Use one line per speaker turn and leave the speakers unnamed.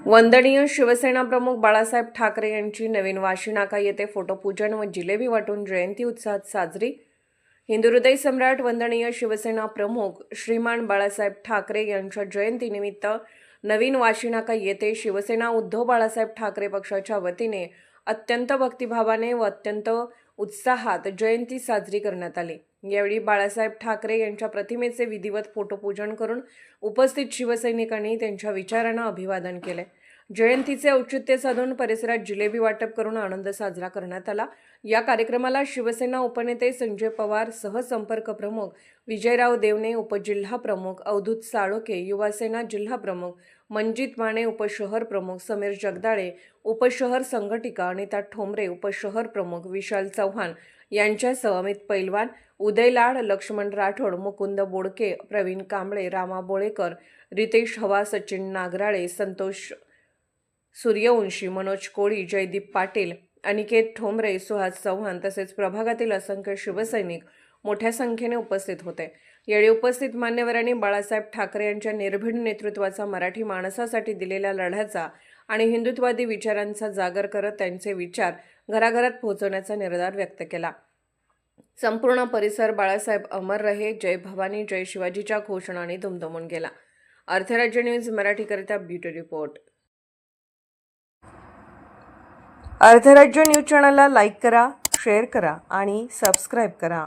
वंदनीय शिवसेना प्रमुख बाळासाहेब ठाकरे यांची नवीन वाशी नाका येथे फोटोपूजन व जिलेबी वाटून जयंती उत्साहात साजरी. हिंदुहृदय सम्राट वंदनीय शिवसेना प्रमुख श्रीमान बाळासाहेब ठाकरे यांच्या जयंतीनिमित्त नवीन वाशीनाका येथे शिवसेना उद्धव बाळासाहेब ठाकरे पक्षाच्या वतीने अत्यंत भक्तिभावाने व अत्यंत उत्साहात जयंती साजरी करण्यात आली. यावेळी बाळासाहेब ठाकरे यांच्या प्रतिमेचे विधिवत फोटोपूजन करून उपस्थित शिवसैनिकांनी त्यांच्या विचारांना अभिवादन केले. जयंतीचे औचित्य साधून परिसरात जिलेबी वाटप करून आनंद साजरा करण्यात आला. या कार्यक्रमाला शिवसेना उपनेते संजय पवार सहसंपर्क प्रमुख विजयराव देवणे उपजिल्हा प्रमुख अवधूत साळोके युवासेना जिल्हा प्रमुख मंजित माने उपशहर प्रमुख समीर जगदाळे उपशहर संघटिका अनिता ठोंबरे उपशहर प्रमुख विशाल चव्हाण यांच्यासह अमित पैलवान उदय लाड लक्ष्मण राठोड मुकुंद बोडके प्रवीण कांबळे रामा बोळेकर रितेश हवा सचिन नागराळे संतोष सूर्यवंशी मनोज कोळी जयदीप पाटील अनिकेत ठोंबरे सुहास चव्हाण तसेच प्रभागातील असंख्य शिवसैनिक मोठ्या संख्येने उपस्थित होते. यावेळी उपस्थित मान्यवरांनी बाळासाहेब ठाकरे यांच्या निर्भीड नेतृत्वाचा मराठी माणसासाठी दिलेल्या लढ्याचा आणि हिंदुत्वादी विचारांचा जागर करत त्यांचे विचार घराघरात पोहोचवण्याचा निर्धार व्यक्त केला. संपूर्ण परिसर बाळासाहेब अमर रहे जय भवानी जय शिवाजीच्या घोषणाने दुमदुमून गेला. अर्थराज्य न्यूज मराठीकरिता ब्युटी रिपोर्ट. अर्थराज्य न्यूज चॅनलला लाईक करा शेअर करा आणि सबस्क्राईब करा.